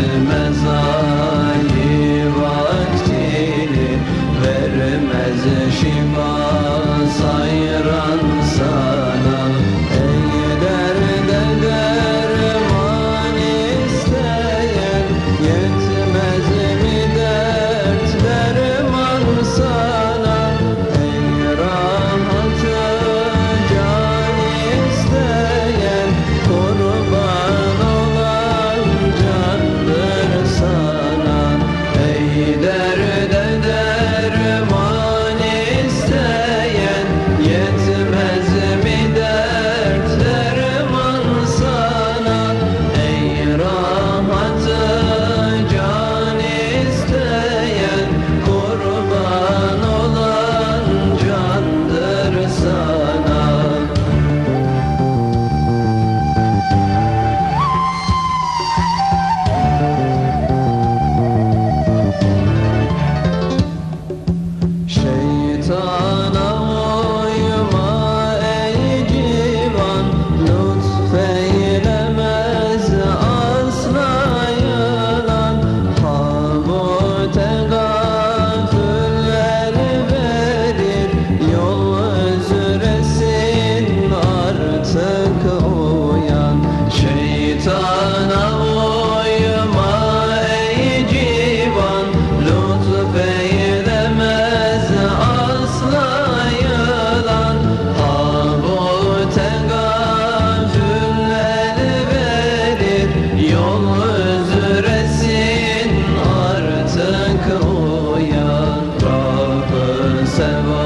etme zayi Şeytana civan Lütfeylemez asla yılan Habute gafül el verir Yol özüresin artık uyan. Rabbı sever